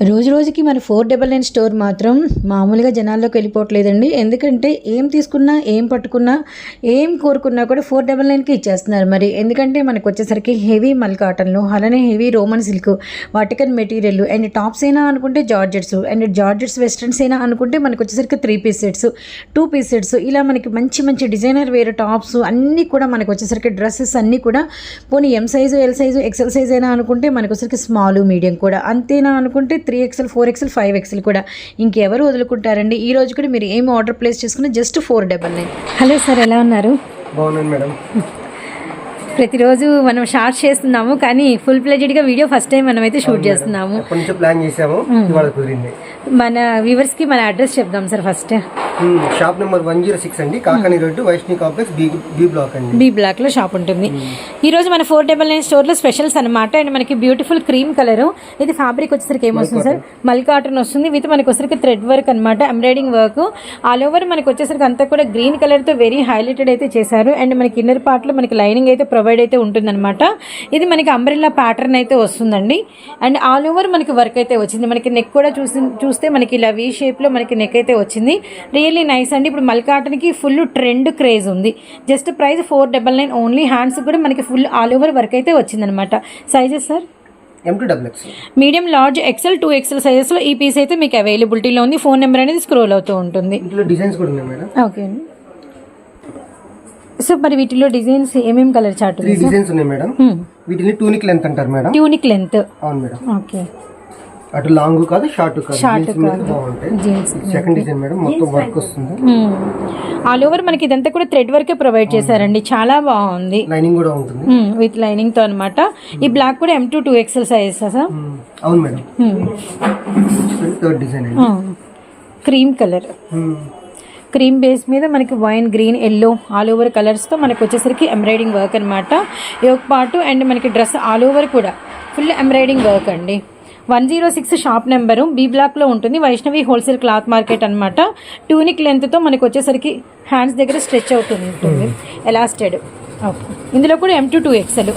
రోజు రోజుకి మన ఫోర్ డబల్ నైన్ స్టోర్ మాత్రం మామూలుగా జనాల్లోకి వెళ్ళిపోవట్లేదండి. ఎందుకంటే ఏం తీసుకున్నా ఏం పట్టుకున్నా ఏం కోరుకున్నా కూడా ఫోర్ డబల్ నైన్కి ఇచ్చేస్తున్నారు మరి. ఎందుకంటే మనకు వచ్చేసరికి హెవీ మల్ కాటన్లు అలానే heavy roman silk Vatican material and tops అయినా అనుకుంటే జార్జెట్స్ అండ్ జార్జెట్స్ వెస్ట్రన్స్ అయినా అనుకుంటే మనకు వచ్చేసరికి three piece sets two piece sets ఇలా మనకి మంచి మంచి డిజైనర్ వేరే టాప్స్ అన్నీ కూడా మనకు వచ్చేసరికి డ్రెస్సెస్ అన్నీ కూడా పోనీ M size L size XL size అయినా అనుకుంటే మనకు వచ్చేసరికి స్మాల్ మీడియం కూడా. అంతేనా అనుకుంటే three XL four XL five XL కూడా. ఇంకెవరు వదులుకుంటారండి? ఈ రోజు కూడా మీరు ఏం ఆర్డర్ ప్లేస్ చేసుకున్నా just four double nine. Hello sir ఎలా ఉన్నారు? బాగున్నాను మేడం. ప్రతిరోజు మనం షార్ట్ చేస్తున్నాము కానీ ఫుల్ ప్లెజెడ్గా వీడియో ఫస్ట్ టైం మనం అయితే షూట్ చేస్తున్నాము. ప్లాన్ చేసాము మన వ్యూవర్స్కి మన అడ్రస్ చెప్దాం sir first. Shop number one zero six అండి Kakani road Vaishnavi complex B B block అండి. బీ బ్లాక్లో షాప్ ఉంటుంది. ఈరోజు మన ఫోర్ డబల్ నైన్ స్టోర్లో స్పెషల్స్ అనమాట అండ్ మనకి బ్యూటిఫుల్ క్రీమ్ కలర్. ఇది ఫ్యాబ్రిక్ వచ్చేసరికి ఏమొస్తుంది సార్? మల్ కాటన్ వస్తుంది. విత్ మనకి వచ్చేసరికి థ్రెడ్ వర్క్ అనమాట ఎంబ్రాయిడింగ్ వర్క్ ఆల్ ఓవర్ మనకి వచ్చేసరికి అంతా కూడా గ్రీన్ కలర్తో వెరీ హైలైటెడ్ అయితే చేశారు. అండ్ మనకి ఇన్నర్ పార్ట్లో మనకి లైనింగ్ అయితే ప్రొవైడ్ అయితే ఉంటుందన్నమాట. ఇది మనకి అంబ్రెల్లా ప్యాటర్న్ అయితే వస్తుందండి. అండ్ ఆల్ ఓవర్ మనకి వర్క్ అయితే వచ్చింది. మనకి నెక్ కూడా చూసి చూస్తే మనకి ఇలా వీ షేప్లో మనకి నెక్ అయితే వచ్చింది. రియల్లీ నైస్ అండి. ఇప్పుడు మల్ కాటన్కి ఫుల్ ట్రెండ్ క్రేజ్ ఉంది. Just price four double nine only hands కూడా మనకి ఫుల్ ఆల్ ఓవర్ వర్క్ అయితే వచ్చిందనమాట sizes sir medium large XL two XL సైజెస్లో ఈ పీస్ అయితే మీకు అవైలబిలిటీలో ఉంది. ఫోన్ నెంబర్ అనేది స్క్రోల్ అవుతూ ఉంటుంది. ఇంట్లో డిజైన్స్ కూడా ఉన్నాయి మేడం. ఓకే అండి సో మరి వీటిలో డిజైన్స్ ఏమేమి కలర్ చార్ట్ డిజైన్స్ ఉన్నాయి మేడం. వీటిని టూనిక్ లెంత్ అంటారు మేడం. ట్యూనిక్ లెంత్ అవును మేడం. ఓకే అటు లాంగ్ కాదు షార్ట్ కాదు. బాగుంటాయి. జీన్స్ సెకండ్ డిజైన్ మేడం మొత్తం వర్క్ వస్తుంది. ఆల్ ఓవర్ మనకి ఇదంతా కూడా థ్రెడ్ వర్కే ప్రొవైడ్ చేశారండి. చాలా బాగుంది. లైనింగ్ కూడా ఉంటుంది. విత్ లైనింగ్తో అనమాట ఈ బ్లాక్ కూడా M two two XL size sir. అవును madam. Third design cream colour. Cream base మీద మనకి wine green yellow all over కలర్స్తో మనకి వచ్చేసరికి ఎంబ్రాయిడింగ్ వర్క్ అనమాట యోగ్ పాటు అండ్ మనకి డ్రెస్ ఆల్ ఓవర్ కూడా. ఫుల్ ఎంబ్రాయిడింగ్ వర్క్ అండి. One zero six shop number B బ్లాక్లో ఉంటుంది వైష్ణవి హోల్సేల్ క్లాత్ మార్కెట్ అనమాట టూనిక్ లెంత్తో మనకి వచ్చేసరికి హ్యాండ్స్ దగ్గర స్ట్రెచ్ అవుతుంది ఉంటుంది. Elastic okay. ఇందులో కూడా M two two XL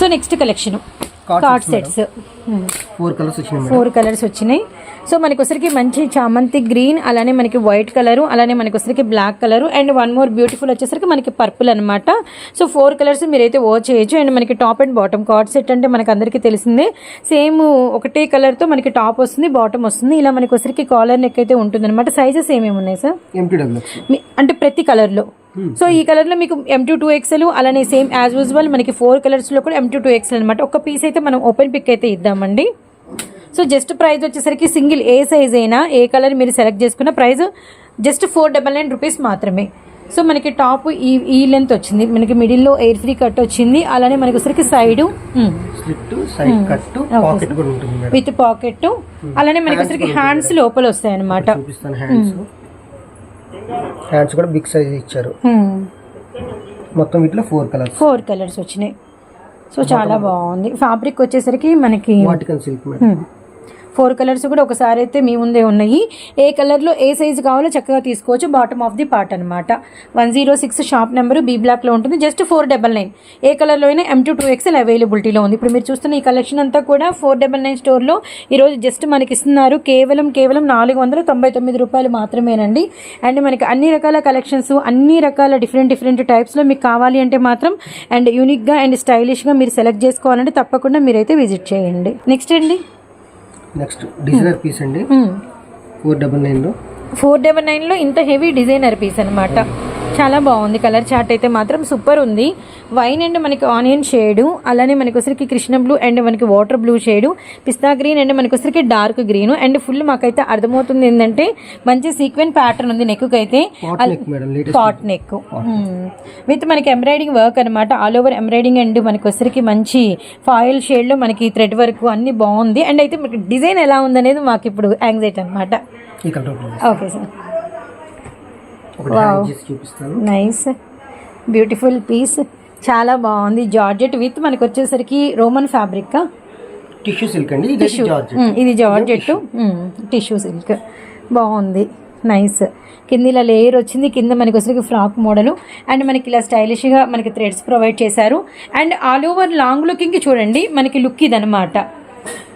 so next collection. Card sets four colours వచ్చినాయి ఫోర్ కలర్స్ వచ్చినాయి. సో మనకి వచ్చరికి మంచి చామంతి గ్రీన్ అలానే మనకి వైట్ కలరు అలానే మనకి వచ్చరికి black colour and one more beautiful వచ్చేసరికి మనకి పర్పుల్ అనమాట సో ఫోర్ కలర్స్ మీరైతే ఓ చేయొచ్చు. అండ్ మనకి top and bottom card set అంటే మనకి అందరికీ తెలిసిందే. సేమ్ ఒకటే కలర్తో మనకి టాప్ వస్తుంది బాటమ్ వస్తుంది. ఇలా మనకి వచ్చరికి కాలర్ నెక్ అయితే ఉంటుంది అనమాట సైజెస్ ఏమేమి ఉన్నాయి సార్ అంటే ప్రతి కలర్లో సో ఈ కలర్లో మీకు ఎం టూ టూ ఎక్స్ఎల్ అలానే సేమ్ యాజ్ యూజువల్ మనకి ఫోర్ కలర్స్లో కూడా ఎం టూ టూ ఎక్స్ఎల్ అనమాట ఒక పీస్ అయితే మనం ఓపెన్ పిక్ అయితే ఇద్దామండి. సో జస్ట్ ప్రైస్ వచ్చేసరికి సింగిల్ ఏ సైజ్ అయినా ఏ కలర్ మీరు సెలెక్ట్ చేసుకున్న price just four double nine rupees మాత్రమే. సో మనకి టాప్ ఈ ఈ లెంత్ వచ్చింది. మనకి మిడిల్లో ఎయిర్ ఫ్రీ కట్ వచ్చింది. అలానే మనకి వచ్చరికి సైడ్ విత్ పాకెట్ అలానే మనకి వచ్చరికి హ్యాండ్స్ లోపల వస్తాయి అనమాట హ్యాండ్స్ కూడా బిగ్ సైజ్ ఇచ్చారు. మొత్తం వీటిలో ఫోర్ కలర్స్ ఫోర్ కలర్స్ వచ్చినాయి. సో చాలా బాగుంది. ఫ్యాబ్రిక్ వచ్చేసరికి మనకి Vatican silk madam four colours కూడా ఒకసారి అయితే మీ ముందే ఉన్నాయి. ఏ కలర్లో ఏ సైజు కావాలో చక్కగా తీసుకోవచ్చు. బాటమ్ ఆఫ్ ది పార్ట్ అనమాట one zero six shop number B బ్లాక్లో ఉంటుంది. జస్ట్ ఫోర్ డబల్ నైన్ ఏ కలర్లో అయినా ఎం టూ టూ ఎక్స్ఎల్ అవైలబిలిటీలో ఉంది. ఇప్పుడు మీరు చూస్తున్న ఈ కలెక్షన్ అంతా కూడా ఫోర్ డబల్ నైన్ స్టోర్లో ఈరోజు జస్ట్ మనకి ఇస్తున్నారు. కేవలం కేవలం నాలుగు వందల తొంభై తొమ్మిది రూపాయలు మాత్రమేనండి. అండ్ మనకి అన్ని రకాల కలెక్షన్స్ అన్ని రకాల డిఫరెంట్ డిఫరెంట్ టైప్స్లో మీకు కావాలి అంటే మాత్రం అండ్ యూనిక్గా అండ్ స్టైలిష్గా మీరు సెలెక్ట్ చేసుకోవాలంటే తప్పకుండా మీరైతే విజిట్ చేయండి. నెక్స్ట్ అండి నెక్స్ట్ డిజైనర్ పీస్ అండి. ఫోర్ డబల్ నైన్లో ఫోర్ డబల్ నైన్లో ఇంత హెవీ డిజైనర్ పీస్ అనమాట చాలా బాగుంది. కలర్ చార్ట్ అయితే మాత్రం సూపర్ ఉంది. వైన్ అండ్ మనకి ఆనియన్ షేడు అలానే మనకి వచ్చరికి కృష్ణ బ్లూ అండ్ మనకి water blue shade pista green and మనకి వచ్చరికి డార్క్ గ్రీన్ అండ్ ఫుల్ మాకైతే అర్థమవుతుంది ఏంటంటే మంచి సీక్వెన్ ప్యాటర్న్ ఉంది నెక్ అయితే పాట్ నెక్ విత్ మనకి ఎంబ్రాయిడింగ్ వర్క్ అనమాట ఆల్ ఓవర్ ఎంబ్రాయిడింగ్ అండ్ మనకి వచ్చరికి మంచి ఫాయిల్ షేడ్లో మనకి థ్రెడ్ వర్క్ అన్ని బాగుంది. అండ్ అయితే మనకి డిజైన్ ఎలా ఉందనేది మాకు ఇప్పుడు యాంగ్జైటీ అనమాట ఓకే సార్ చూపిస్తాను. నైస్ బ్యూటిఫుల్ పీస్ చాలా బాగుంది. జార్జెట్ విత్ మనకి వచ్చేసరికి రోమన్ ఫ్యాబ్రిక్ టిష్యూ సిల్క్ అండి. ఇది జార్జ్ ఇది జార్జెట్ టిష్యూ సిల్క్ బాగుంది. నైస్ కింద ఇలా లేయర్ వచ్చింది. కింద మనకి వచ్చరికి ఫ్రాక్ మోడల్ అండ్ మనకి ఇలా స్టైలిష్గా మనకి థ్రెడ్స్ ప్రొవైడ్ చేశారు. అండ్ ఆల్ ఓవర్ లాంగ్ లుకింగ్కి చూడండి మనకి లుక్ ఇదనమాట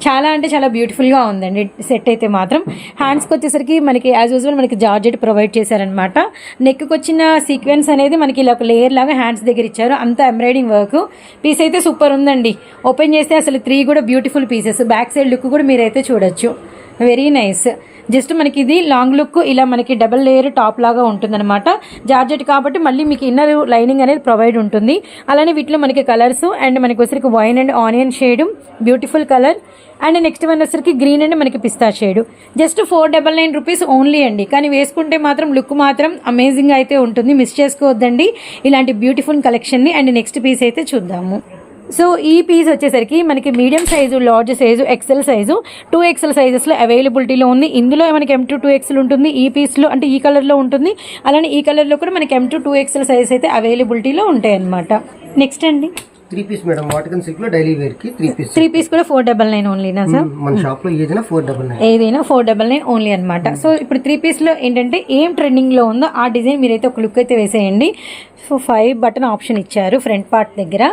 చాలా అంటే చాలా బ్యూటిఫుల్గా ఉందండి. సెట్ అయితే మాత్రం. హ్యాండ్స్కి వచ్చేసరికి మనకి యాజ్ యూజువల్ మనకి జార్జెట్ ప్రొవైడ్ చేశారనమాట నెక్కి వచ్చిన సీక్వెన్స్ అనేది మనకి ఇలా ఒక లేయర్ లాగా హ్యాండ్స్ దగ్గర ఇచ్చారు. అంతా ఎంబ్రాయిడింగ్ వర్క్ పీస్ అయితే సూపర్ ఉందండి. ఓపెన్ చేస్తే అసలు త్రీ కూడా beautiful pieces back side look కూడా మీరైతే చూడొచ్చు. Very nice. జస్ట్ మనకి ఇది లాంగ్ లుక్ ఇలా మనకి డబల్ లేయర్ టాప్ లాగా ఉంటుందన్నమాట. జార్జెట్ కాబట్టి మళ్ళీ మీకు ఇన్నర్ లైనింగ్ అనేది ప్రొవైడ్ ఉంటుంది. అలానే వీటిలో మనకి కలర్స్ అండ్ మనకి వచ్చరికి wine and onion shade beautiful colour. And next one వచ్చరికి గ్రీన్ అండ్ మనకి పిస్తా shade. Just four double nine rupees only అండి. కానీ వేసుకుంటే మాత్రం లుక్ మాత్రం అమేజింగ్ అయితే ఉంటుంది. మిస్ చేసుకోవద్దండి. ఇలాంటి బ్యూటిఫుల్ కలెక్షన్ని అండ్ నెక్స్ట్ పీస్ అయితే చూద్దాము. సో ఈ పీస్ వచ్చేసరికి మనకి medium size large size XL size two XL సైజెస్లో అవైలబిలిటీలో ఉంది. ఇందులో మనకి ఎం టూ టూ ఎక్సెల్ ఉంటుంది. ఈ పీస్లో అంటే ఈ కలర్లో ఉంటుంది. అలానే ఈ కలర్లో కూడా మనకి M to two XL size అయితే అవైలబిలిటీలో ఉంటాయి అన్నమాట నెక్స్ట్ అండి. త్రీ పీస్ మేడం వాటికన్ సిల్క్లో డైలీ వేర్కి త్రీ పీస్ త్రీ పీస్ కూడా ఫోర్ డబల్ నైన్ ఓన్లీనా సార్? మన షాప్లో ఏదైనా ఫోర్ డబల్ నైన్ ఏదైనా ఫోర్ డబల్ నైన్ ఓన్లీ అనమాట సో ఇప్పుడు త్రీ పీస్లో ఏంటంటే ఏం ట్రెండింగ్లో ఉందో ఆ డిజైన్ మీరైతే ఒక లుక్ అయితే వేసేయండి. సో ఫైవ్ బటన్ ఆప్షన్ ఇచ్చారు ఫ్రంట్ పార్ట్ దగ్గర.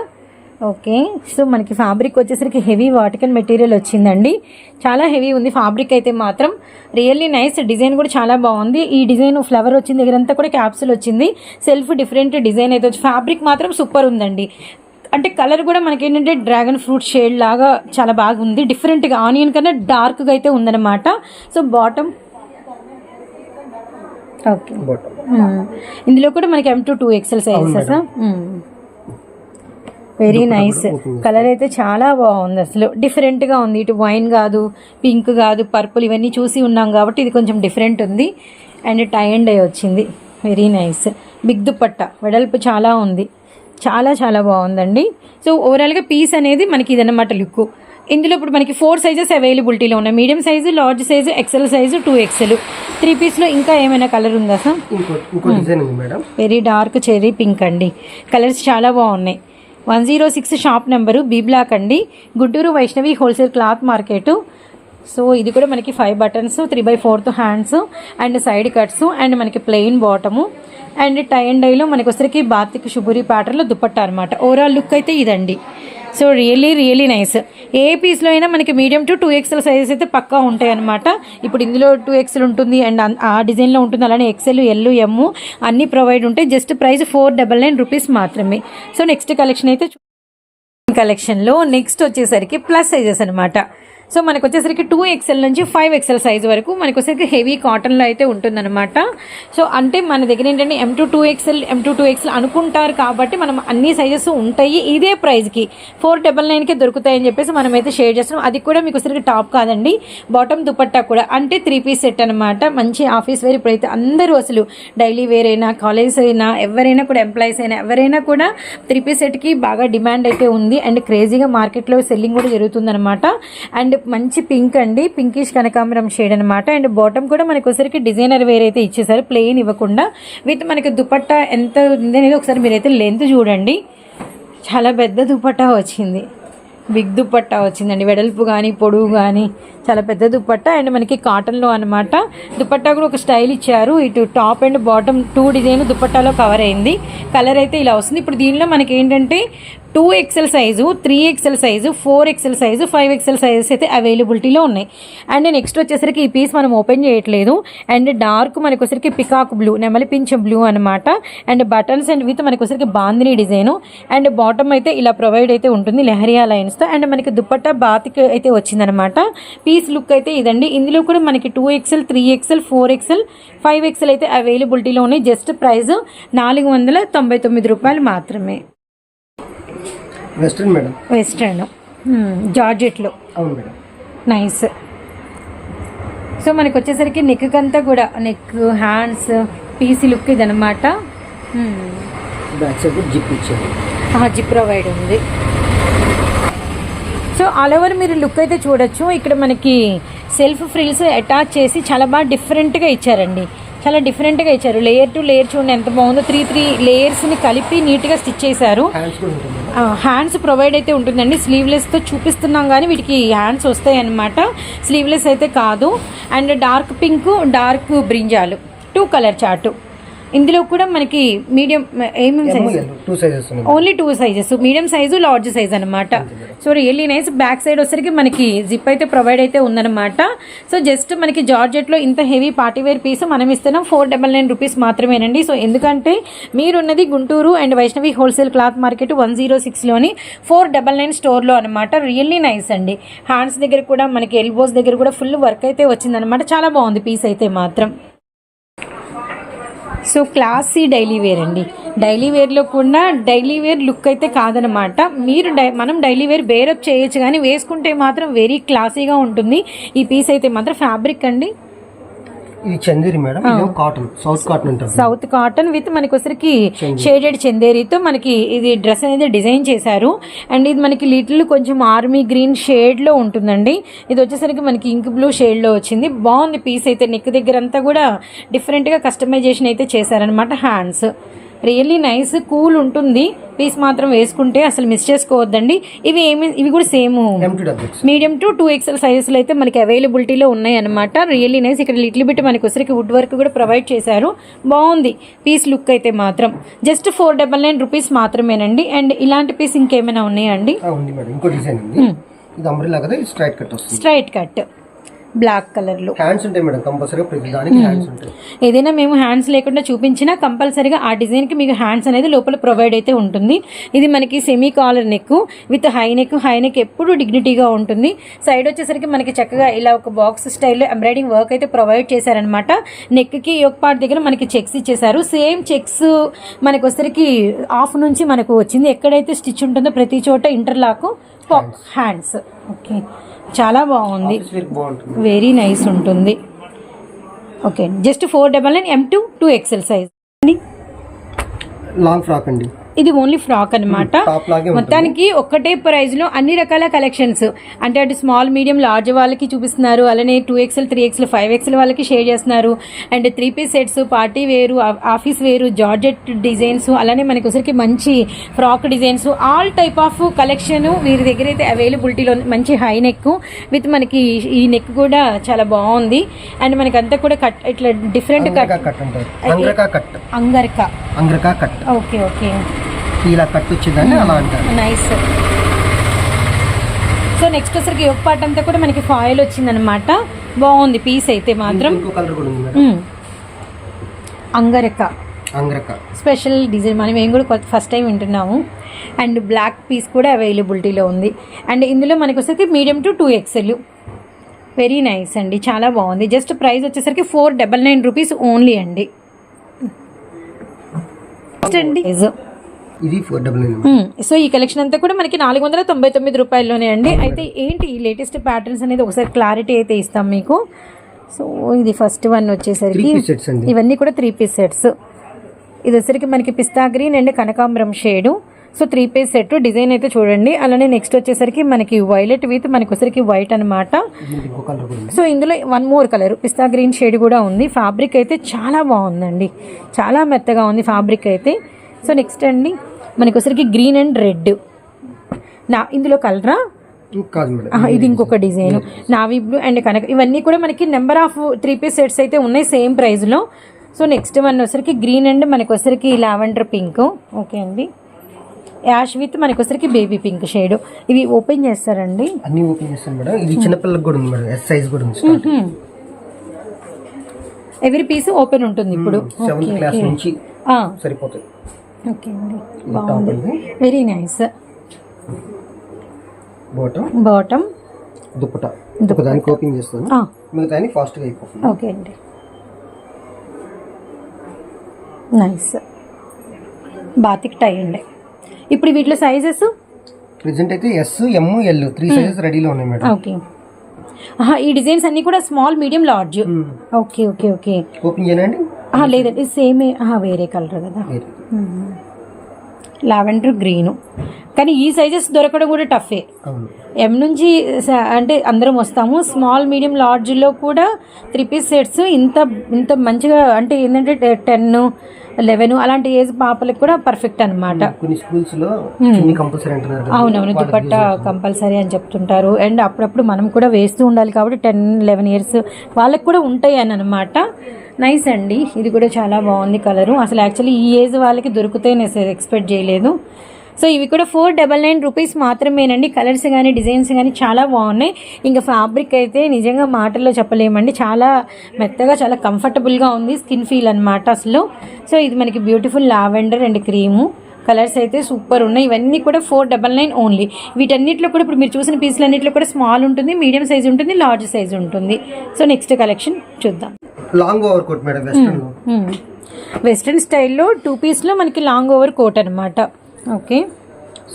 ఓకే. సో మనకి ఫ్యాబ్రిక్ వచ్చేసరికి హెవీ వాటికన్ మెటీరియల్ వచ్చిందండి. చాలా హెవీ ఉంది ఫ్యాబ్రిక్ అయితే మాత్రం. రియల్లీ నైస్ డిజైన్ కూడా చాలా బాగుంది. ఈ డిజైన్ ఫ్లవర్ వచ్చింది దగ్గరంతా కూడా క్యాప్సుల్ వచ్చింది. సెల్ఫ్ డిఫరెంట్ డిజైన్ అయితే వచ్చి ఫ్యాబ్రిక్ మాత్రం సూపర్ ఉందండి. అంటే కలర్ కూడా మనకి ఏంటంటే డ్రాగన్ ఫ్రూట్ షేడ్ లాగా చాలా బాగుంది. డిఫరెంట్గా ఆనియన్ కన్నా డార్క్గా అయితే ఉందన్నమాట. So bottom okay. ఇందులో కూడా మనకి M to two XL sizes very nice colour అయితే చాలా బాగుంది అసలు. డిఫరెంట్గా ఉంది. ఇటు వైన్ కాదు పింక్ కాదు పర్పుల్ ఇవన్నీ చూసి ఉన్నాం కాబట్టి ఇది కొంచెం డిఫరెంట్ ఉంది. అండ్ టై అండ్ డై వచ్చింది. వెరీ నైస్ బిగ్ దుపట్ట వెడల్పు చాలా ఉంది. చాలా చాలా బాగుందండి. సో ఓవరాల్గా పీస్ అనేది మనకి ఇదన్నమాట లుక్ ఇందులో ఇప్పుడు మనకి ఫోర్ సైజెస్ అవైలబిలిటీలో ఉన్నాయి. Medium size large size XL size two XL three పీస్లో ఇంకా ఏమైనా కలర్ ఉందా sir very dark cherry pink అండి. కలర్స్ చాలా బాగున్నాయి. One zero six shop number B block అండి. Guntur Vaishnavi wholesale cloth market. So ఇది కూడా మనకి five buttons three by fourth hands and side cuts and మనకి plain bottom and tie and డైలో మనకి వచ్చరికి బాతిక్ శుభురి ప్యాటర్న్లో దుపట్టా అనమాట ఓవరాల్ లుక్ అయితే ఇదండి. So really really nice. ఏ పీస్లో అయినా మనకి medium to two XL sizes అయితే పక్కా ఉంటాయి అనమాట ఇప్పుడు ఇందులో టూ ఎక్స్ఎల్ ఉంటుంది అండ్ అన్- ఆ డిజైన్లో ఉంటుంది. అలానే ఎక్స్ఎల్ ఎల్ ఎమ్ అన్నీ ప్రొవైడ్ ఉంటాయి. Just price four double nine rupees మాత్రమే. సో నెక్స్ట్ కలెక్షన్ అయితే కలెక్షన్లో నెక్స్ట్ వచ్చేసరికి ప్లస్ సైజెస్ అనమాట సో మనకు వచ్చేసరికి టూ ఎక్స్ఎల్ నుంచి ఫైవ్ ఎక్స్ఎల్ సైజ్ వరకు మనకు వచ్చేసరికి హెవీ కాటన్లో అయితే ఉంటుందన్నమాట. సో అంటే మన దగ్గర ఏంటంటే M to two XL M to two XL అనుకుంటారు కాబట్టి మనం అన్ని సైజెస్ ఉంటాయి ఇదే ప్రైస్కి ఫోర్ డబల్ నైన్కే దొరుకుతాయని చెప్పేసి మనం అయితే షేర్ చేస్తున్నాం. అది కూడా మీకు వచ్చేసరికి టాప్ కాదండి. బాటమ్ దుపట్టా కూడా అంటే త్రీ పీస్ సెట్ అనమాట మంచి ఆఫీస్ వేర్ ఇప్పుడైతే అందరూ అసలు డైలీ వేర్ అయినా కాలేజ్ అయినా ఎవరైనా కూడా ఎంప్లాయీస్ అయినా ఎవరైనా కూడా త్రీ పీస్ సెట్కి బాగా డిమాండ్ అయితే ఉంది. అండ్ క్రేజీగా మార్కెట్లో సెల్లింగ్ కూడా జరుగుతుందన్నమాట. అండ్ మంచి పింక్ అండి. పింకిష్ కనకాంబరం షేడ్ అనమాట అండ్ బాటమ్ కూడా మనకు ఒకసారికి డిజైనర్ వేర్ అయితే ఇచ్చేసారు. ప్లెయిన్ ఇవ్వకుండా. విత్ మనకి దుపట్టా ఎంత ఉంది అనేది ఒకసారి మీరైతే లెంత్ చూడండి. చాలా పెద్ద దుపట్టా వచ్చింది. బిగ్ దుపట్టా వచ్చిందండి. వెడల్పు కానీ పొడువు కానీ చాలా పెద్ద దుపట్టా. అండ్ మనకి కాటన్లో అనమాట దుపట్టా కూడా ఒక స్టైల్ ఇచ్చారు. ఇటు top and bottom two design దుపట్టాలో cover అయింది. కలర్ అయితే ఇలా వస్తుంది. ఇప్పుడు దీనిలో మనకి ఏంటంటే two XL size three XL size four XL size five XL sizes అయితే అవైలబిలిటీలో ఉన్నాయి. అండ్ నెక్స్ట్ వచ్చేసరికి ఈ పీస్ మనం ఓపెన్ చేయట్లేదు. అండ్ డార్క్ మనకు వచ్చరికి పికాక్ బ్లూ నెమలి పింఛం బ్లూ అనమాట అండ్ బటన్స్ అండ్ విత్ మనకు వచ్చరికి బాందిని డిజైన్. అండ్ బాటమ్ అయితే ఇలా ప్రొవైడ్ అయితే ఉంటుంది లెహరియా లైన్స్తో అండ్ మనకి దుప్పట్ట బాతికి అయితే వచ్చిందనమాట పీస్ లుక్ అయితే ఇదండి. ఇందులో కూడా మనకి two XL three XL four XL five XL అయితే అవైలబిలిటీలో ఉన్నాయి. జస్ట్ ప్రైస్ నాలుగు వందల తొంభై తొమ్మిది రూపాయలు మాత్రమే. Western madam. వెస్ట్రన్. జార్జెట్లో. అవును మేడం. నైస్. సో మనకి వచ్చేసరికి నెక్ అంతా కూడా నెక్ హ్యాండ్స్ పీసీ లుక్ ఇదనమాట బ్యాక్ సైడ్ జిప్ ఇచ్చారు. జిప్ ప్రొవైడ్ ఉంది. సో ఆల్ ఓవర్ మీరు లుక్ అయితే చూడొచ్చు. ఇక్కడ మనకి సెల్ఫ్ ఫ్రిల్స్ అటాచ్ చేసి చాలా బాగా డిఫరెంట్గా ఇచ్చారండి. చాలా డిఫరెంట్గా ఇచ్చారు. లేయర్ టు లేయర్ చూడండి ఎంత బాగుందో. త్రీ త్రీ లేయర్స్ని కలిపి నీట్గా స్టిచ్ చేశారు. హ్యాండ్స్ ప్రొవైడ్ అయితే ఉంటుందండి. స్లీవ్లెస్తో చూపిస్తున్నాం కానీ వీటికి హ్యాండ్స్ వస్తాయి అన్నమాట స్లీవ్లెస్ అయితే కాదు. And dark pink dark brinjal two colour chart ఇందులో కూడా మనకి మీడియం ఏమేమి sizes only two sizes medium size large size అనమాట so really nice back side వచ్చరికి మనకి జిప్ అయితే ప్రొవైడ్ అయితే ఉందన్నమాట. సో జస్ట్ మనకి జార్జెట్లో ఇంత హెవీ పార్టీ వేర్ పీస్ మనం ఇస్తున్నాం. ఫోర్ డబల్ నైన్ రూపీస్ మాత్రమేనండి. సో ఎందుకంటే మీరున్నది Guntur and Vaishnavi wholesale cloth market one zero సిక్స్లోని four double nine స్టోర్లో అనమాట రియల్లీ నైస్ అండి. హ్యాండ్స్ దగ్గర కూడా మనకి ఎల్బోస్ దగ్గర కూడా ఫుల్ వర్క్ అయితే వచ్చిందనమాట చాలా బాగుంది పీస్ అయితే మాత్రం. సో క్లాసీ డైలీ వేర్ అండి. డైలీ వేర్లో కూడా డైలీ వేర్ లుక్ అయితే కాదనమాట. మీరు డై మనం డైలీ వేర్ బేరప్ చేయొచ్చు కానీ వేసుకుంటే మాత్రం వెరీ క్లాసీగా ఉంటుంది. ఈ పీస్ అయితే మాత్రం ఫ్యాబ్రిక్ అండి. ఇది చందేరి మేడం ఇది కాటన్ సౌత్ కాటన్ ఉంటుంది. సౌత్ కాటన్ విత్ మనకి వచ్చరికి షేడెడ్ చందేరితో మనకి ఇది డ్రెస్ అనేది డిజైన్ చేశారు. అండ్ ఇది మనకి లిటిల్ కొంచెం ఆర్మీ గ్రీన్ షేడ్లో ఉంటుందండి. ఇది వచ్చేసరికి మనకి ఇంక్ బ్లూ షేడ్లో వచ్చింది. బాగుంది పీస్ అయితే నెక్ దగ్గర అంతా కూడా డిఫరెంట్గా కస్టమైజేషన్ అయితే చేశారనమాట హ్యాండ్స్ రియల్లీ నైస్ కూల్ ఉంటుంది. పీస్ మాత్రం వేసుకుంటే అసలు మిస్ చేసుకోవద్దండి. ఇవి ఏమి ఇవి కూడా same medium to two XL సైజెస్లో అయితే మనకి అవైలబిలిటీలో ఉన్నాయి అనమాట రియల్లీ నైస్ ఇక్కడ లిటిల్ బిట్ మనకి వచ్చరికి వుడ్ వర్క్ కూడా ప్రొవైడ్ చేశారు. బాగుంది. పీస్ లుక్ అయితే మాత్రం. Just four double nine rupees మాత్రమేనండి. అండ్ ఇలాంటి పీస్ ఇంకేమైనా ఉన్నాయా అండి? ఉంది మేడం. ఇంకో డిజైన్ ఉంది. ఇది అంబ్రెల్లా కదా? ఇది స్ట్రైట్ కట్ వస్తుంది. స్ట్రైట్ కట్ బ్లాక్ కలర్లో. హ్యాండ్స్ ఉంటాయి మేడం కంపల్సరీగా ప్రతి దానికి హ్యాండ్స్ ఉంటాయి. ఏదైనా మేము హ్యాండ్స్ లేకుండా చూపించినా కంపల్సరీగా ఆ డిజైన్కి మీకు హ్యాండ్స్ అనేది లోపల ప్రొవైడ్ అయితే ఉంటుంది. ఇది మనకి semi collar neck with high neck high neck ఎప్పుడు డిగ్నిటీగా ఉంటుంది. సైడ్ వచ్చేసరికి మనకి చక్కగా ఇలా ఒక బాక్స్ స్టైల్లో ఎంబ్రాయిడింగ్ వర్క్ అయితే ప్రొవైడ్ చేశారనమాట నెక్కి ఒక పార్ట్ దగ్గర మనకి చెక్స్ ఇచ్చేసారు సేమ్ చెక్స్ మనకి వచ్చరికి ఆఫ్ నుంచి మనకు వచ్చింది. ఎక్కడైతే స్టిచ్ ఉంటుందో ప్రతి చోట ఇంటర్లాక్ హ్యాండ్స్ ఓకే చాలా బాగుంది. వెరీ నైస్ ఉంటుంది. Okay just four double nine M to two XL size long frock అండి. ఇది ఓన్లీ ఫ్రాక్ ఉంటుంది. మొత్తానికి ఒక్కటే ప్రైస్లో అన్ని రకాల కలెక్షన్స్ అంటే అటు స్మాల్ మీడియం లార్జ్ వాళ్ళకి చూపిస్తున్నారు. అలానే two XL three XL five XL వాళ్ళకి షేర్ చేస్తున్నారు. And three piece sets party వేరు ఆఫీస్ వేరు జార్జెట్ డిజైన్స్ అలానే మనకి ఒకసారికి మంచి frock designs all type of collection వీరి దగ్గర అయితే అవైలబిలిటీలో ఉంది. మంచి హై నెక్ విత్ మనకి ఈ నెక్ కూడా చాలా బాగుంది. అండ్ మనకి అంతా కూడా కట్ ఇట్లా different cut angrakha cut okay okay ఇలా కట్ వచ్చిందని అలా అంటారు. నైస్ సో నెక్స్ట్ వచ్చరికి ఒక పార్ట్ అంతా కూడా మనకి ఫాయిల్ వచ్చిందనమాట బాగుంది పీస్ అయితే మాత్రం. ఇంకో కలర్ కూడా ఉంది మ్మ్. అంగరక. అంగ్రకా. స్పెషల్ డిజైన్ మనం ఏం కూడా ఫస్ట్ టైం వింటున్నాము. అండ్ బ్లాక్ పీస్ కూడా అవైలబిలిటీలో ఉంది. అండ్ ఇందులో మనకి వచ్చేసరికి medium to two XL very nice అండి. చాలా బాగుంది. జస్ట్ ప్రైస్ వచ్చేసరికి four double nine rupees only అండి. అండి. ఇది ఫోర్ డబల్ నైన్. సో ఈ కలెక్షన్ అంతా కూడా మనకి నాలుగు వందల తొంభై తొమ్మిది రూపాయల్లోనే అండి. అయితే ఏంటి ఈ లేటెస్ట్ ప్యాటర్న్స్ అనేది ఒకసారి క్లారిటీ అయితే ఇస్తాం మీకు. సో ఇది ఫస్ట్ వన్ వచ్చేసరికి ఇవన్నీ కూడా త్రీ పీస్ సెట్స్ ఇది వచ్చేసరికి మనకి పిస్తా గ్రీన్ అండ్ కనకాంబరం shade so three piece set design అయితే చూడండి. అలానే నెక్స్ట్ వచ్చేసరికి మనకి వైలెట్ విత్ మనకి వచ్చేసరికి వైట్ అనమాట సో ఇందులో వన్ మోర్ కలర్ పిస్తా గ్రీన్ షేడ్ కూడా ఉంది. ఫ్యాబ్రిక్ అయితే చాలా బాగుందండి. చాలా మెత్తగా ఉంది ఫ్యాబ్రిక్ అయితే. సో నెక్స్ట్ అండి మనకి వచ్చరికి గ్రీన్ అండ్ రెడ్ నా ఇందులో కలరా ఇది ఇంకొక డిజైన్ నావీ బ్లూ అండ్ కనక ఇవన్నీ కూడా మనకి number of three piece sets అయితే ఉన్నాయి సేమ్ ప్రైస్లో సో నెక్స్ట్ వన్ వచ్చరికి గ్రీన్ అండ్ మనకి వచ్చరికి లావెండర్ పింక్ ఓకే అండి. యాష్ విత్ మనకి వచ్చరికి బేబీ పింక్ షేడ్ ఇవి ఓపెన్ చేస్తారండి. అన్ని ఓపెన్ చేస్తాను మేడం. ఇది చిన్నపిల్లలకు కూడా ఉంది మేడం. ఎస్ సైజ్ కూడా ఉంది స్టార్ట్ ఎవ్రీ పీస్ ఓపెన్ ఉంటుంది ఇప్పుడు. సరిపోతుంది ఓకే అండి. అండి. Very nice bottom bottom dupatta. దానికి ఓపెన్ చేస్తాను. మిగతా ఫాస్ట్గా అయిపోతుంది. ఓకే అండి. నైస్ బాతిక్ టై ఉండే ఇప్పుడు వీటిలో సైజెస్ ప్రెసెంట్ అయితే S M L three sizes రెడీలో ఉన్నాయి మేడం. ఓకే ఈ డిజైన్స్ అన్నీ కూడా small medium large okay okay okay open చేయనండి ఆహా, లేదండి సేమే వేరే కలర్ కదా. వేరే. Lavender green. కానీ ఈ సైజెస్ దొరకడం కూడా టఫే. ఎం నుంచి అంటే అందరం వస్తాము. స్మాల్ మీడియం లార్జ్లో కూడా త్రీ పీస్ సెట్స్ ఇంత ఇంత మంచిగా అంటే ఏంటంటే టెన్ లెవెన్ అలాంటి ఏజ్ పాపలకు కూడా పర్ఫెక్ట్ కదా. అవునవును దుపట్ట కంపల్సరీ అని చెప్తుంటారు. అండ్ అప్పుడప్పుడు మనం కూడా వేస్తూ ఉండాలి కాబట్టి టెన్ లెవెన్ ఇయర్స్ వాళ్ళకి కూడా ఉంటాయి అని అనమాట నైస్ అండి. ఇది కూడా చాలా బాగుంది కలరు. అసలు యాక్చువల్లీ ఈ ఏజ్ వాళ్ళకి దొరికితే నేను ఎక్స్పెక్ట్ చేయలేదు. సో ఇవి కూడా ఫోర్ డబల్ నైన్ రూపీస్ మాత్రమేనండి. కలర్స్ కానీ డిజైన్స్ కానీ చాలా బాగున్నాయి. ఇంకా ఫ్యాబ్రిక్ అయితే నిజంగా మాటల్లో చెప్పలేమండి. చాలా మెత్తగా చాలా కంఫర్టబుల్గా ఉంది. స్కిన్ ఫీల్ అనమాట అసలు. సో ఇది మనకి beautiful lavender and cream colours అయితే సూపర్ ఉన్నాయి. ఇవన్నీ కూడా ఫోర్ డబల్ నైన్ ఓన్లీ. వీటన్నిటిలో కూడా ఇప్పుడు మీరు చూసిన పీసులు అన్నింటిలో కూడా స్మాల్ ఉంటుంది మీడియం సైజ్ ఉంటుంది లార్జ్ సైజ్ ఉంటుంది. సో నెక్స్ట్ కలెక్షన్ చూద్దాం. Long over coat madam western స్టైల్లో టూ పీస్లో మనకి లాంగ్ ఓవర్ కోట్ అనమాట okay.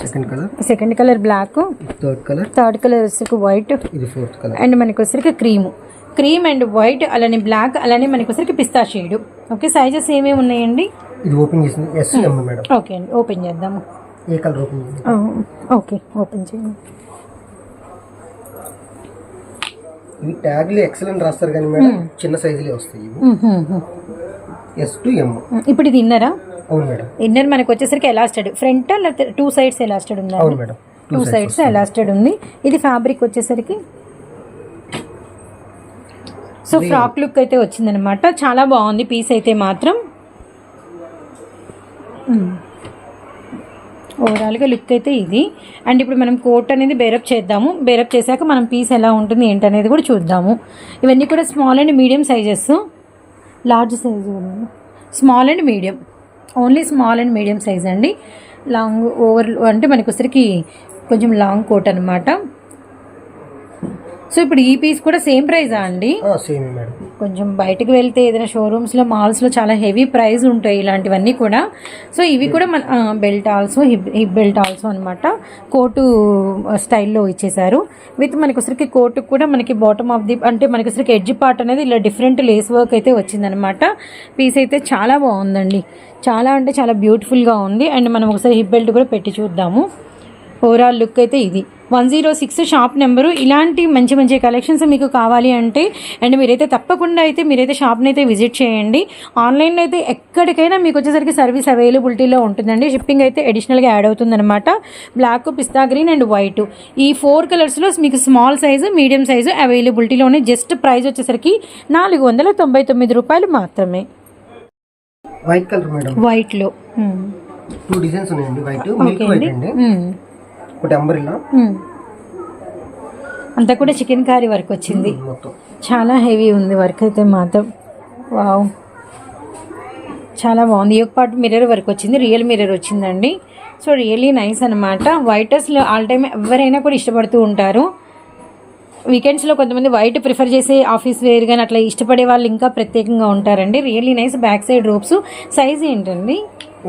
Second colour second colour black. Third colour third colour వచ్చరికి వైట్. ఇది ఫోర్త్ కలర్. అండ్ మనకి వచ్చరికి క్రీము. క్రీమ్ అండ్ వైట్ అలానే బ్లాక్ అలానే మనకి వచ్చరికి పిస్తా షేడ్. ఓకే సైజెస్ ఏమేమి ఉన్నాయండి? ఇది ఓపెన్ చేసింది. S M madam. ఓకే అండి. ఓపెన్ చేద్దాము. ఏ కలర్ ఓపెన్ ఆ, ఓకే ఓపెన్ చేయండి. ఇవి ట్యాగ్లు ఎక్సలెంట్ రాస్తారు కానీ మేడం చిన్న సైజులే వస్తాయి ఇవి. ఎస్ టు ఎం ఇప్పుడు ఇది ఇన్నరా అవును మేడం. ఇన్నర్ మనకి వచ్చేసరికి ఎలాస్టెడ్ ఫ్రంట్ లేకపోతే టూ సైడ్స్ ఎలాస్టెడ్ ఉందా అవును మేడం. టూ సైడ్స్ ఎలాస్టెడ్ ఉంది. ఇది ఫ్యాబ్రిక్ వచ్చేసరికి సో ఫ్రాక్ లుక్ అయితే వచ్చిందనమాట చాలా బాగుంది. పీస్ అయితే మాత్రం. Hmm. ఓవరాల్గా లుక్ అయితే ఇది. అండ్ ఇప్పుడు మనం కోట్ అనేది బేరప్ చేద్దాము. బేరప్ చేశాక మనం పీస్ ఎలా ఉంటుంది ఏంటనేది కూడా చూద్దాము. ఇవన్నీ కూడా small and medium sizes large size small and medium only small and medium size అండి. లాంగ్ ఓవర్ అంటే మనకి కొంచెం లాంగ్ కోట్ అనమాట సో ఇప్పుడు ఈ పీస్ కూడా సేమ్ ప్రైజా అండి? సేమ్ మేడం కొంచెం బయటకు వెళ్తే ఏదైనా షోరూమ్స్లో మాల్స్లో చాలా హెవీ ప్రైస్ ఉంటాయి ఇలాంటివన్నీ కూడా. సో ఇవి కూడా మన belt also hip hip belt also అనమాట కోటు స్టైల్లో ఇచ్చేసారు విత్ మనకి వచ్చరికి కోటు కూడా మనకి బాటమ్ ఆఫ్ ది అంటే మనకి వచ్చరికి ఎడ్జ్ పార్ట్ అనేది ఇలా డిఫరెంట్ లేస్ వర్క్ అయితే వచ్చిందనమాట పీస్ అయితే చాలా బాగుందండి. చాలా అంటే చాలా బ్యూటిఫుల్గా ఉంది. అండ్ మనం ఒకసారి హిప్ బెల్ట్ కూడా పెట్టి చూద్దాము. ఓవరాల్ లుక్ అయితే ఇది. One zero six shop number. ఇలాంటి మంచి మంచి కలెక్షన్స్ మీకు కావాలి అంటే అండ్ మీరైతే తప్పకుండా అయితే మీరైతే షాప్ని అయితే విజిట్ చేయండి. ఆన్లైన్లో అయితే ఎక్కడికైనా మీకు వచ్చేసరికి సర్వీస్ అవైలబిలిటీలో ఉంటుందండి. షిప్పింగ్ అయితే అడిషనల్గా యాడ్ అవుతుందన్నమాట. Black pista green and white. ఈ ఫోర్ కలర్స్లో మీకు స్మాల్ సైజు మీడియం సైజు అవైలబిలిటీలో ఉన్నాయి జస్ట్ ప్రైస్ వచ్చేసరికి నాలుగు వందల తొంభై తొమ్మిది రూపాయలు మాత్రమే. వైట్ కలర్ మేడం వైట్లో టూ డిజైన్స్ ఉన్నాయండి వైట్ మిల్క్ వైట్ అండి. అండి. ఒకటి అంబరిలా. అంతా కూడా చికెన్ కర్రీ వర్క్ వచ్చింది. చాలా హెవీ ఉంది వర్క్ అయితే మాత్రం. వావ్. చాలా బాగుంది. ఈ పార్ట్ మిర్రర్ వర్క్ వచ్చింది. రియల్ మిర్రర్ వచ్చిందండి. సో రియల్లీ నైస్ అనమాట వైటర్స్లో ఆల్ టైమ్ ఎవరైనా కూడా ఇష్టపడుతూ ఉంటారు. వీకెండ్స్లో కొంతమంది వైట్ ప్రిఫర్ చేసే ఆఫీస్ వేర్ కానీ అట్లా ఇష్టపడే వాళ్ళు ఇంకా ప్రత్యేకంగా ఉంటారండి. Really nice back side రూప్స్ size ఏంటండి?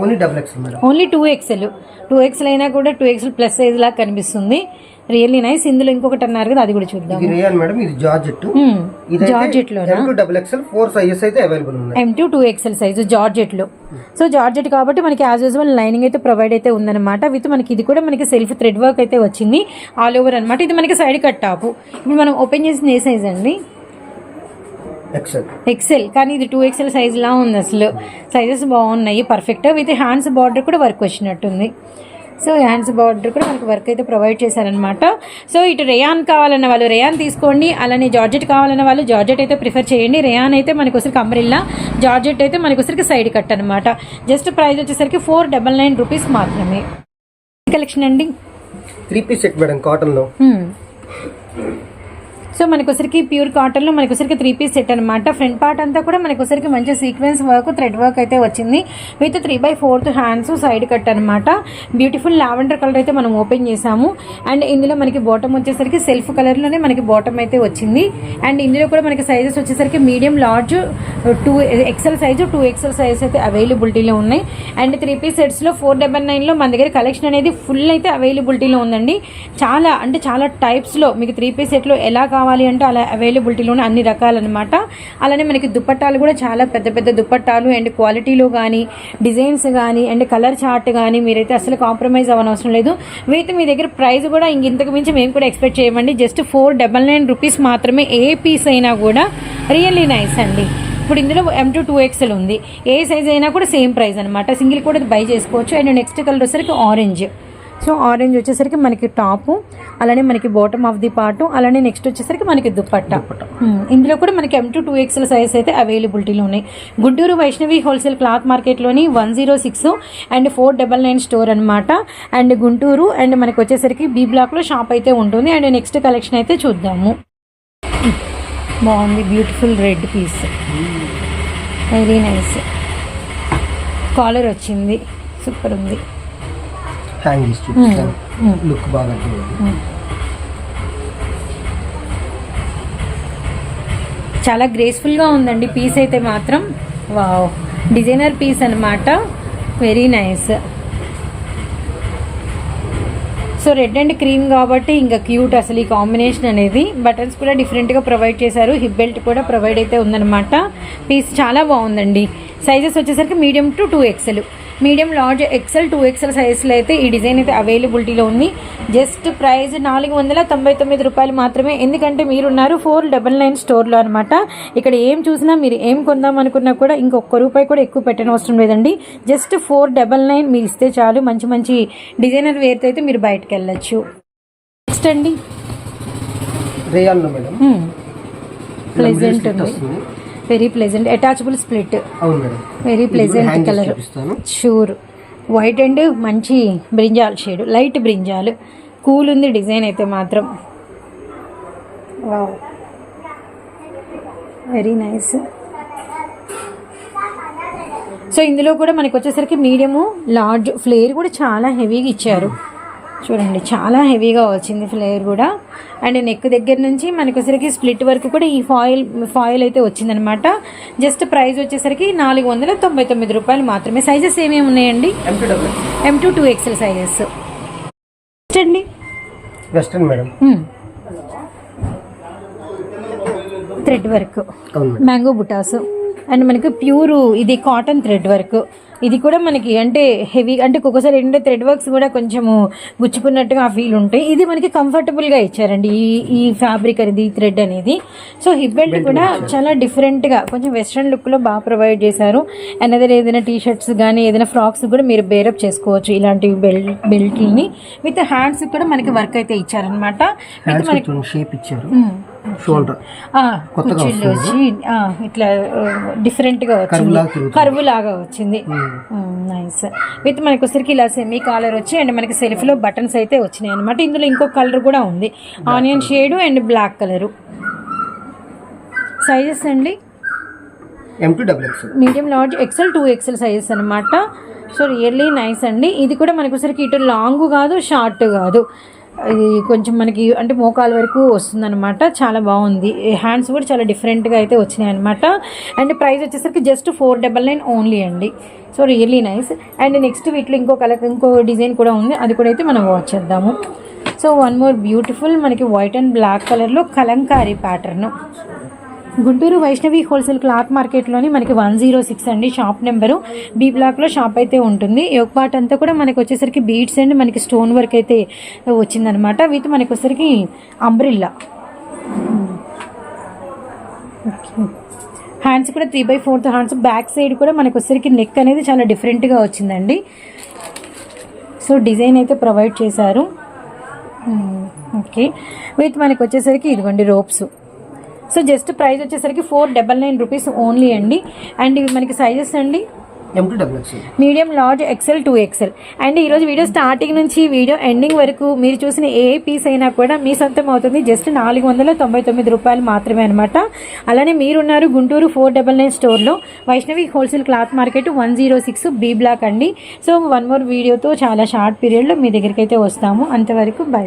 Only double X madam. Only two XL. Two XL అయినా కూడా టూ ఎక్స్ఎల్ ప్లస్ సైజ్ లాగా కనిపిస్తుంది. రియల్లీ నైస్ ఇందులో ఇంకొకటి అన్నారు కదా అది కూడా చూద్దాం ఇది రేయన్ మేడం ఇది georgette జార్జెట్లో M to double XL four sizes అయితే అవైలబుల్ ఉన్నాయి. M to two XL size జార్జెట్లో so georgette కాబట్టి మనకి యాజ్ యూజువల్ లైనింగ్ అయితే ప్రొవైడ్ అయితే ఉందన్నమాట. విత్ మనకి ఇది కూడా మనకి సెల్ఫ్ థ్రెడ్ వర్క్ అయితే వచ్చింది. ఆల్ ఓవర్ అనమాట ఇది మనకి సైడ్ కట్ టాప్ ఇప్పుడు మనం ఓపెన్ చేసిన ఏ సైజ్ అండి? ఎక్సెల్ ఎక్సెల్ కానీ ఇది టూ ఎక్స్ఎల్ సైజ్ లా ఉంది అసలు. సైజెస్ బాగున్నాయి పర్ఫెక్ట్ విత్ హ్యాండ్స్ బార్డర్ కూడా వర్క్ వచ్చినట్టుంది. సో హ్యాండ్స్ బార్డర్ కూడా మనకి వర్క్ అయితే ప్రొవైడ్ చేశారనమాట సో ఇటు రేయాన్ కావాలన్న వాళ్ళు రేయాన్ తీసుకోండి. అలానే జార్జెట్ కావాలన్న వాళ్ళు జార్జెట్ అయితే ప్రిఫర్ చేయండి. రేయాన్ అయితే మనకి వచ్చరికి అంబ్రిల్లా జార్జెట్ అయితే మనకి వచ్చరికి సైడ్ కట్ అనమాట జస్ట్ ప్రైస్ వచ్చేసరికి ఫోర్ డబల్ నైన్ రూపీస్ మాత్రమే. కలెక్షన్ అండి? త్రీ పీస్ సెట్ మేడం కాటన్లో. Hmm. సో మనకొసరికి ప్యూర్ కాటన్లో మనకొసరికి త్రీ పీస్ సెట్ అనమాట ఫ్రంట్ పార్ట్ అంతా కూడా మనకొసరికి మంచి సీక్వెన్స్ వర్క్ థ్రెడ్ వర్క్ అయితే వచ్చింది. With three by fourth hands side cut అనమాట బ్యూటిఫుల్ లావెండర్ కలర్ అయితే మనం ఓపెన్ చేసాము. అండ్ ఇందులో మనకి బాటమ్ వచ్చేసరికి సెల్ఫ్ కలర్లోనే మనకి బాటమ్ అయితే వచ్చింది. అండ్ ఇందులో కూడా మనకి సైజెస్ వచ్చేసరికి medium large two XL size two XL size అయితే అవైలబిలిటీలో ఉన్నాయి. అండ్ త్రీ పీస్ సెట్స్లో ఫోర్ డబల్ నైన్లో మన దగ్గర కలెక్షన్ అనేది ఫుల్ అయితే అవైలబిలిటీలో ఉందండి. చాలా అంటే చాలా టైప్స్లో మీకు త్రీ పీస్ సెట్లో ఎలా కావాలి కావాలి అంటే అలా అవైలబిలిటీలోనే అన్ని రకాలన్నమాట. అలానే మనకి దుప్పట్టాలు కూడా చాలా పెద్ద పెద్ద దుప్పట్టాలు అండ్ క్వాలిటీలో కానీ డిజైన్స్ కానీ అండ్ కలర్ చార్ట్ కానీ మీరైతే అసలు కాంప్రమైజ్ అవ్వనవసరం లేదు. విత్ మీ దగ్గర ప్రైస్ కూడా ఇంక ఇంతకు మించి మేము కూడా ఎక్స్పెక్ట్ చేయమండి. Just four double nine rupees మాత్రమే ఏ పీస్ అయినా కూడా రియల్లీ నైస్ అండి. ఇప్పుడు ఇందులో ఎం టూ టూ ఎక్స్ఎల్ ఉంది. ఏ సైజ్ అయినా కూడా సేమ్ ప్రైస్ అనమాట సింగిల్ కూడా బై చేసుకోవచ్చు. అండ్ నెక్స్ట్ కలర్ వచ్చేసరికి ఆరెంజ్ సో ఆరెంజ్ వచ్చేసరికి మనకి టాపు అలానే మనకి బాటమ్ ఆఫ్ ది పార్ట్ అలానే నెక్స్ట్ వచ్చేసరికి మనకి దుప్పట్ట. ఇందులో కూడా మనకి M to two XL size అయితే అవైలబిలిటీలో ఉన్నాయి. Guntur Vaishnavi wholesale cloth మార్కెట్లోని one zero six and four double nine store అనమాట అండ్ గుంటూరు అండ్ మనకి వచ్చేసరికి బీ బ్లాక్లో షాప్ అయితే ఉంటుంది. అండ్ నెక్స్ట్ కలెక్షన్ అయితే చూద్దాము. బాగుంది. Beautiful red piece very nice collar వచ్చింది. సూపర్ ఉంది. హ్యాంగ్ చేసి చూపిస్తాను. లుక్ బాగా చాలా గ్రేస్ఫుల్గా ఉందండి పీస్ అయితే మాత్రం. వావ్. డిజైనర్ పీస్ అనమాట very nice. So red and cream కాబట్టి ఇంకా క్యూట్ అసలు ఈ కాంబినేషన్ అనేది. బటన్స్ కూడా డిఫరెంట్గా ప్రొవైడ్ చేశారు. హిప్ బెల్ట్ కూడా ప్రొవైడ్ అయితే ఉందన్నమాట. పీస్ చాలా బాగుందండి. సైజెస్ వచ్చేసరికి medium to two XL. Medium large XL two XL సైజ్లో అయితే ఈ డిజైన్ అయితే అవైలబిలిటీలో ఉంది. జస్ట్ ప్రైస్ నాలుగు వందల తొంభై తొమ్మిది రూపాయలు మాత్రమే. ఎందుకంటే మీరున్నారు ఫోర్ డబల్ నైన్ స్టోర్లో అనమాట ఇక్కడ ఏం చూసినా మీరు ఏం కొందాం అనుకున్నా కూడా ఇంకొక రూపాయి కూడా ఎక్కువ పెట్టనవసరం లేదండి. జస్ట్ ఫోర్ డబల్ నైన్ మీరు ఇస్తే చాలు. మంచి మంచి డిజైనర్ వేర్తో అయితే మీరు బయటకు వెళ్ళచ్చు. నెక్స్ట్ అండి. రేయాల్లో మేడం. ప్లెజెంట్ ఉంది. వెరీ ప్లెజెంట్ అటాచబుల్ స్ప్లిట్ అవును madam. Very pleasant colour sure white and మంచి brinjal shade light brinjal cool ఉంది డిజైన్ అయితే మాత్రం. వావ్ వెరీ నైస్ సో ఇందులో కూడా మనకి వచ్చేసరికి మీడియము లార్జ్ ఫ్లేర్ కూడా చాలా హెవీగా ఇచ్చారు. చూడండి చాలా హెవీగా వచ్చింది ఫ్లేయర్ కూడా. అండ్ నెక్ దగ్గర నుంచి మనకి వచ్చేసరికి స్ప్లిట్ వరకు కూడా ఈ ఫాయిల్ ఫాయిల్ అయితే వచ్చిందనమాట. జస్ట్ ప్రైస్ వచ్చేసరికి నాలుగు వందల తొంభై తొమ్మిది రూపాయలు మాత్రమే. సైజెస్ ఏమేమి ఉన్నాయండి? M two two XL sizes అండి western madam. Thread work. Mango butas. And మనకి ప్యూర్ ఇది కాటన్ థ్రెడ్ వర్క్. ఇది కూడా మనకి అంటే హెవీ అంటే ఒక్కొక్కసారి ఏంటంటే థ్రెడ్ వర్క్స్ కూడా కొంచెము గుచ్చుకున్నట్టుగా ఆ ఫీల్ ఉంటాయి. ఇది మనకి కంఫర్టబుల్గా ఇచ్చారండి ఈ ఈ ఫ్యాబ్రిక్ అనేది ఈ థ్రెడ్ అనేది సో హిప్ బెల్ట్ కూడా చాలా డిఫరెంట్గా కొంచెం వెస్ట్రన్ లుక్లో బాగా ప్రొవైడ్ చేశారు. అండ్ అదే ఏదైనా టీ షర్ట్స్ కానీ ఏదైనా ఫ్రాక్స్ కూడా మీరు బేరప్ చేసుకోవచ్చు ఇలాంటి బెల్ట్ బెల్ట్ని విత్ హ్యాండ్స్ కూడా మనకి వర్క్ అయితే ఇచ్చారనమాట విత్ మనకి షేప్ ఇచ్చారు. మ్మ్. షోల్డర్ వచ్చి ఇట్లా డిఫరెంట్గా వచ్చింది. కరువు లాగా వచ్చింది. నైస్ విత్ మనకి వచ్చరికి ఇలా సెమీ కాలర్ వచ్చి అండ్ మనకి సెల్ఫ్లో బటన్స్ అయితే వచ్చినాయి అనమాట ఇందులో ఇంకో కలర్ కూడా ఉంది. Onion shade and black colour sizes అండి? Medium large XL two XL sizes అనమాట సో రియల్లీ నైస్ అండి. ఇది కూడా మనకు వచ్చరికి ఇటు లాంగ్ కాదు షార్ట్ కాదు. ఇది కొంచెం మనకి అంటే మోకాల వరకు వస్తుందన్నమాట. చాలా బాగుంది. హ్యాండ్స్ కూడా చాలా డిఫరెంట్గా అయితే వచ్చినాయి అనమాట అండ్ ప్రైస్ వచ్చేసరికి just four double nine only అండి. So really nice. And next వీటిలో ఇంకో కలర్ ఇంకో డిజైన్ కూడా ఉంది. అది కూడా అయితే మనం వాచ్ చేద్దాము. సో వన్ మోర్ బ్యూటిఫుల్ మనకి వైట్ అండ్ బ్లాక్ కలర్లో kalamkari pattern. Guntur Vaishnavi wholesale cloth మార్కెట్లోని మనకి వన్ జీరో సిక్స్ అండి షాప్ నెంబరు. బీ బ్లాక్లో షాప్ అయితే ఉంటుంది. ఒక పార్ట్ అంతా కూడా మనకి వచ్చేసరికి బీడ్స్ అండ్ మనకి స్టోన్ వర్క్ అయితే వచ్చిందనమాట. విత్ మనకి వచ్చేసరికి అంబ్రిల్లా. హ్యాండ్స్ కూడా three by fourth hands. Back side కూడా మనకు వచ్చేసరికి నెక్ అనేది చాలా డిఫరెంట్గా వచ్చిందండి. సో డిజైన్ అయితే ప్రొవైడ్ చేశారు. ఓకే. విత్ మనకు వచ్చేసరికి ఇదిగోండి రోప్స్. సో జస్ట్ ప్రైస్ వచ్చేసరికి four double nine rupees only అండి. అండ్ ఇవి మనకి సైజెస్ అండి. Medium large XL two XL and ఈరోజు వీడియో స్టార్టింగ్ నుంచి వీడియో ఎండింగ్ వరకు మీరు చూసిన ఏ పీస్ అయినా కూడా మీ సొంతం అవుతుంది. జస్ట్ నాలుగు వందల తొంభై తొమ్మిది రూపాయలు మాత్రమే అనమాట అలానే మీరున్నారు గుంటూరు ఫోర్ డబల్ నైన్ స్టోర్లో. Vaishnavi wholesale cloth market one zero six B block అండి. సో వన్ మోర్ వీడియోతో చాలా షార్ట్ పీరియడ్లో మీ దగ్గరికి అయితే వస్తాము. అంతవరకు బై.